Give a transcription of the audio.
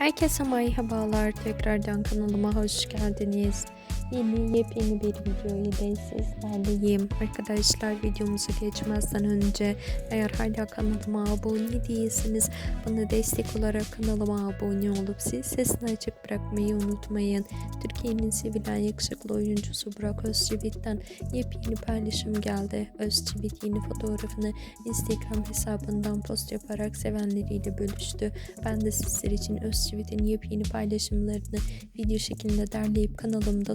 Herkese merhabalar. Tekrardan kanalıma hoş geldiniz. Yeni yepyeni bir video ile sizlerleyim. Arkadaşlar videomuza geçmezden önce eğer hala kanalıma abone değilseniz bana destek olarak kanalıma abone olup zil sesini açık bırakmayı unutmayın. Türkiye'nin sevilen yakışıklı oyuncusu Burak Özçivit'ten yepyeni paylaşım geldi. Özçivit yeni fotoğrafını Instagram hesabından post yaparak sevenleriyle bölüştü. Ben de sizler için Özçivit'in yepyeni paylaşımlarını video şeklinde derleyip kanalımda